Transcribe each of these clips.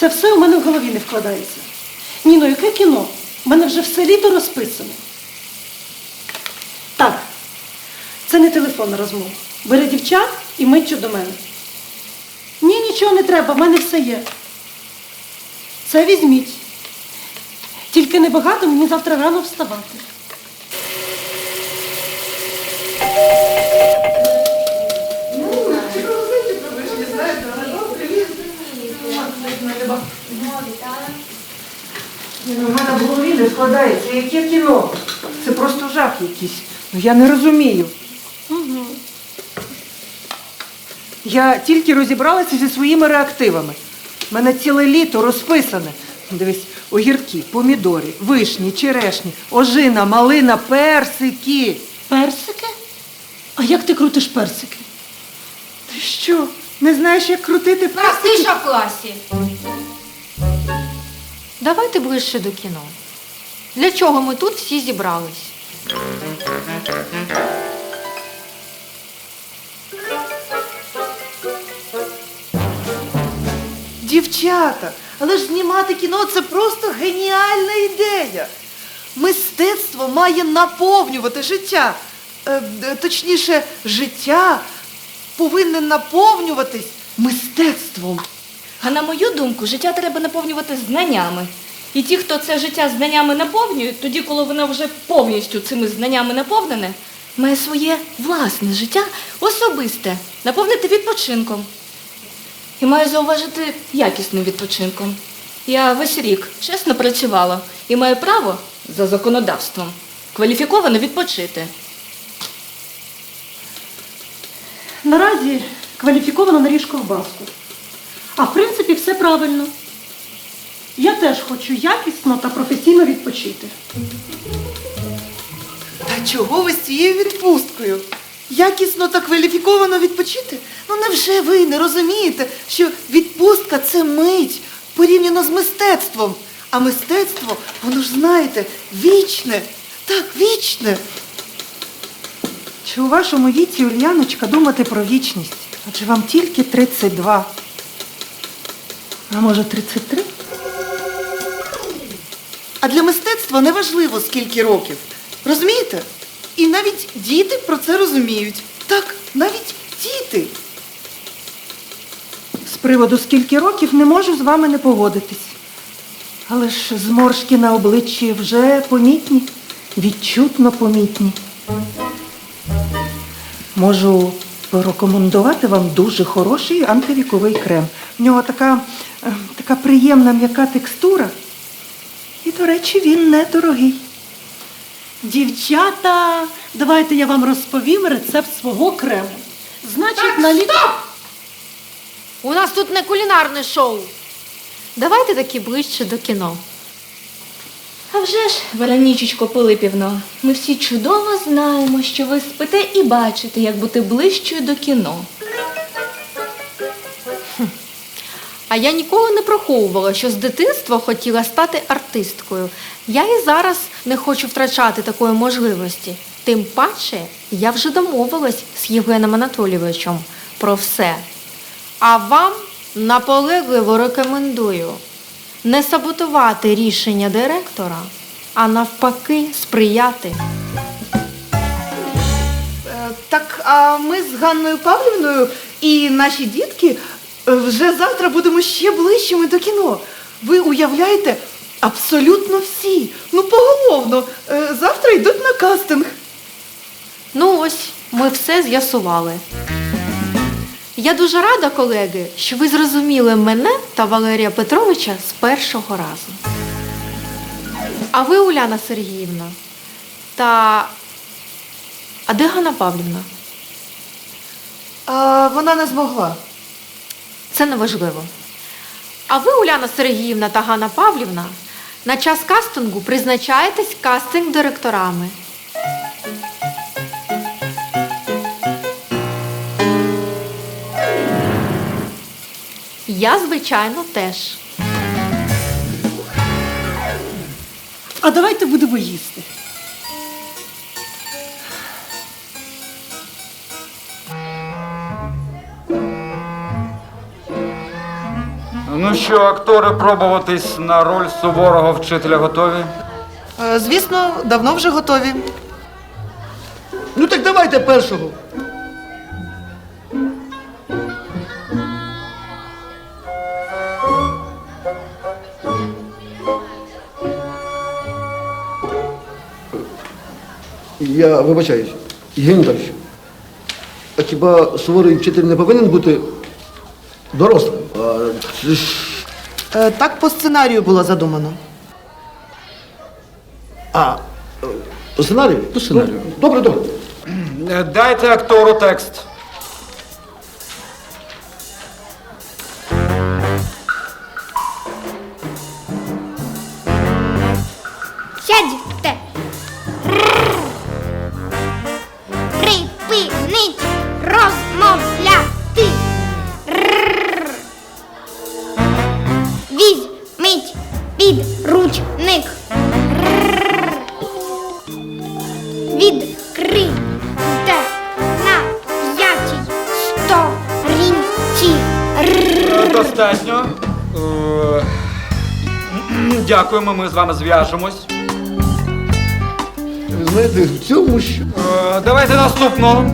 Це все у мене в голові не вкладається. Ніно, яке кіно? У мене вже все літо розписано. Так, це не телефонна розмова. Бери дівчат і миттю до мене. Ні, нічого не треба, в мене все є. Це візьміть. Тільки небагато мені завтра рано вставати. Ні, ну, в мене в голові не складається. Яке кіно? Це просто жах якийсь. Ну я не розумію. Угу. Я тільки розібралася зі своїми реактивами. У мене ціле літо розписане. Дивись, огірки, помідори, вишні, черешні, ожина, малина, персики. Персики? А як ти крутиш персики? Ти що? Не знаєш, як крутити персики? тиша в класі. Давайте ближче до кіно. Для чого ми тут всі зібрались? Дівчата, але ж знімати кіно це просто геніальна ідея. Мистецтво має наповнювати життя. Е, е, точніше, життя повинне наповнюватись мистецтвом. А на мою думку, життя треба наповнювати знаннями. І ті, хто це життя знаннями наповнюють, тоді, коли воно вже повністю цими знаннями наповнене, має своє власне життя особисте, наповнити відпочинком. І маю зауважити якісним відпочинком. Я весь рік чесно працювала і маю право за законодавством кваліфіковано відпочити. Наразі кваліфіковано наріж ковбаску. А в принципі все правильно. Я теж хочу якісно та професійно відпочити. Та чого ви з цією відпусткою? Якісно та кваліфіковано відпочити? Ну невже ви не розумієте, що відпустка це мить порівняно з мистецтвом? А мистецтво, воно ж знаєте, вічне. Так, вічне. Чи у вашому віці, Ульяночка, думати про вічність? Адже вам тільки 32. А може 33? А для мистецтва не важливо, скільки років. Розумієте? І навіть діти про це розуміють. Так, навіть діти. З приводу скільки років не можу з вами не погодитись. Але ж зморшки на обличчі вже помітні, відчутно помітні. Можу порекомендувати вам дуже хороший антивіковий крем. В нього така, така приємна м'яка текстура. І, до речі, він недорогий. Дівчата, давайте я вам розповім рецепт свого крему. Значить, на літо. У нас тут не кулінарне шоу. Давайте таки ближче до кіно. А вже ж, Веронічечко Пилипівно, ми всі чудово знаємо, що ви спите і бачите, як бути ближчою до кіно. А я ніколи не приховувала, що з дитинства хотіла стати артисткою. Я і зараз не хочу втрачати такої можливості. Тим паче, я вже домовилась з Євгеном Анатолійовичем про все. А вам наполегливо рекомендую не саботувати рішення директора, а навпаки сприяти. Е, Так, а ми з Ганною Павлівною і наші дітки вже завтра будемо ще ближчими до кіно. Ви уявляєте, абсолютно всі, ну поголовно, е, завтра йдуть на кастинг. Ну ось, ми все з'ясували. Я дуже рада, колеги, що ви зрозуміли мене та Валерія Петровича з першого разу. А ви, Уляна Сергіївна, та. А де Ганна Павлівна? А вона не змогла. Це не важливо. А ви, Уляна Сергіївна та Ганна Павлівна, на час кастингу призначаєтесь кастинг-директорами. Я, звичайно, теж. А давайте будемо їсти. Ну що, актори пробуватись на роль суворого вчителя готові? Е, Звісно, давно вже готові. Ну так давайте першого. Я вибачаюсь, Євгеній Віталійович, а хіба суворий вчитель не повинен бути дорослим? Е, Так по сценарію було задумано. А, е, по сценарію? По сценарію. добре, добре. Дайте актору текст. Дякуємо, ми з вами зв'яжемось. Ви знаєте, в цьому що? Е, Давайте наступного.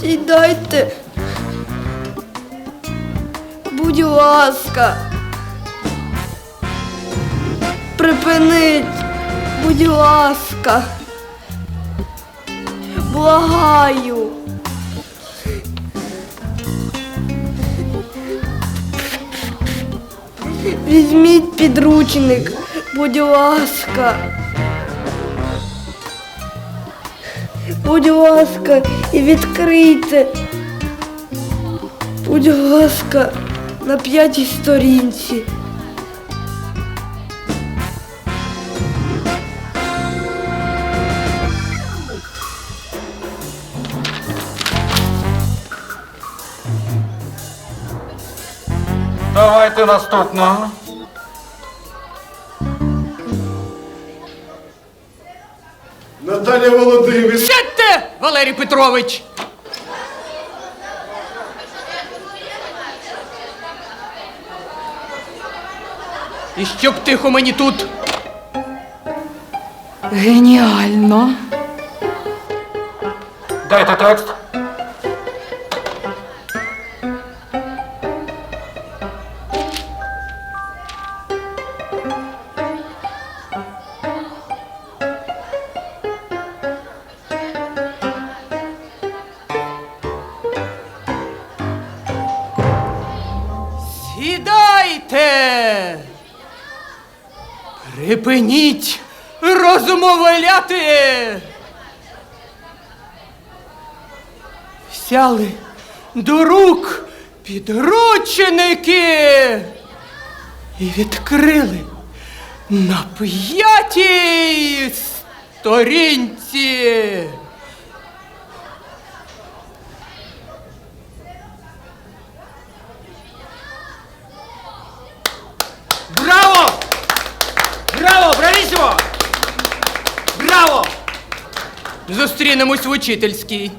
Сідайте. Будь ласка. Припиніть. Будь ласка. Благаю. Візьміть підручник, будь ласка. Будь ласка, і відкрийте. Будь ласка, на п'ятій сторінці. Давайте наступного. Наталя Володимирівна. Сядьте, Валерій Петрович! І щоб тихо мені тут. Геніально. Дайте текст. Припиніть розмовляти! Взяли до рук підручники і відкрили на п'ятій сторінці. Браво! Браво! Браво! Зустрінемось в учительській.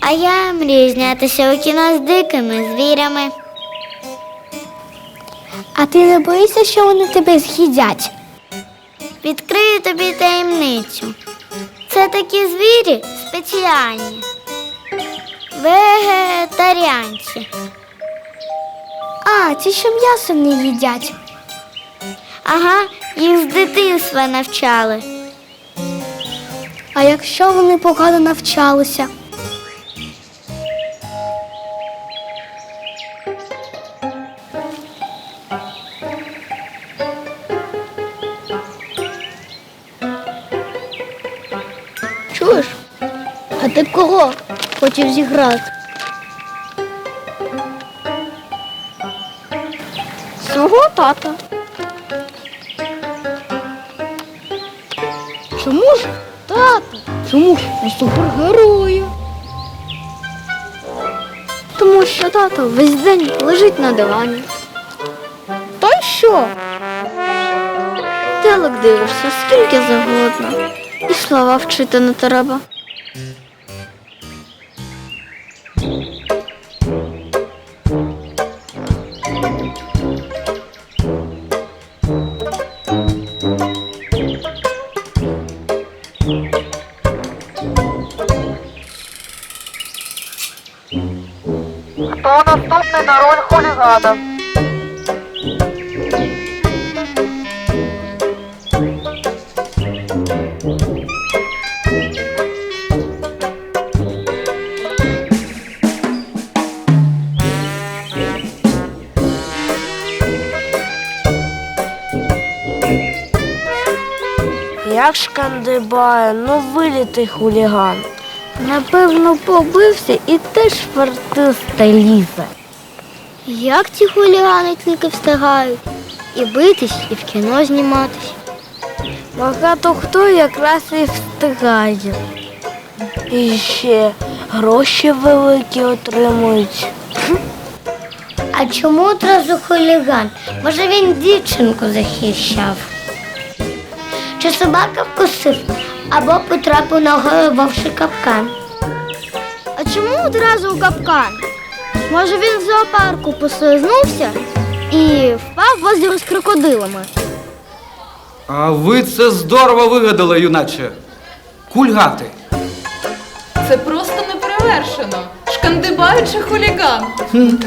А я мрію знятися у кіно з дикими звірями. А ти не боїшся, що вони тебе з'їдять? Відкрию тобі таємницю. Це такі звірі спеціальні. Вегетаріанці. А, ті, що м'ясо не їдять. Ага, їх з дитинства навчали. А якщо вони погано навчалися? Чуєш? А ти кого хочеш зіграти? Свого тата. Чому ж тату? Чому ж не супергерої? Тому що тато весь день лежить на дивані. Та й що? Телек дивишся, скільки завгодно. І слова вчити не треба. Роль? Як шкандибає, ну вилітий хуліган. Напевно, побився і теж в артиста лізе. Як ці хулігани тільки встигають? І битись, і в кіно зніматись. Багато хто якраз і встигає. І ще гроші великі отримують. А чому одразу хуліган? Може він дівчинку захищав? Чи собака вкусив або потрапив ногою в вовший капкан? А чому одразу капкан? Може він в зоопарку послизнувся і впав в озеро з крокодилами? А ви це здорово вигадали, юначе. Кульгати. Це просто неперевершено. Шкандибаючий хуліган.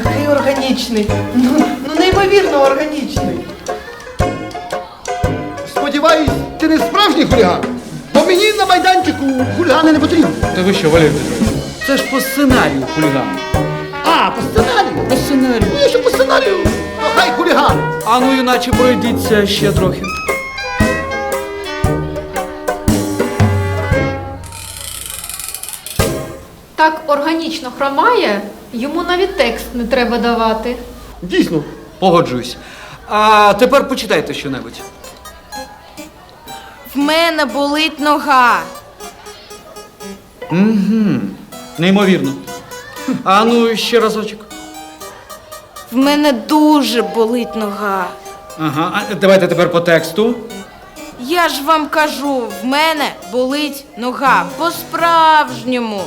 Такий органічний. Ну, ну неймовірно органічний. Сподіваюсь, ти не справжній хуліган. Бо мені на майданчику хулігани не потрібні. Та ви що, Валерій Петрович? Це ж по сценарію хуліган. А, по сценарію? По сценарію. Ну, якщо по сценарію, то хай хуліган. А ну, юначе, пройдіться ще трохи. Так органічно хромає, йому навіть текст не треба давати. Дійсно. Погоджуюсь. А тепер почитайте щонебудь. В мене болить нога. Угу. Неймовірно. А ну, ще разочок. В мене дуже болить нога. Ага, а давайте тепер по тексту. Я ж вам кажу, в мене болить нога. По-справжньому.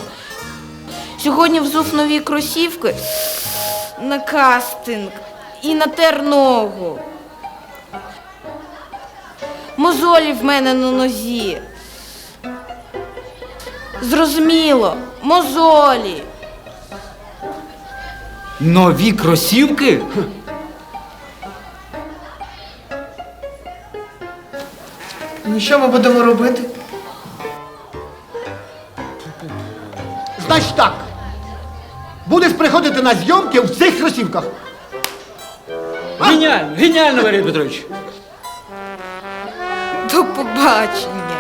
Сьогодні взув нові кросівки на кастинг і натер ногу. Мозолі в мене на нозі. Зрозуміло, мозолі. Нові кросівки? Ну що ми будемо робити? Значить так. Будеш приходити на зйомки в цих кросівках. Геніально, геніально, Валерій Петрович. До побачення.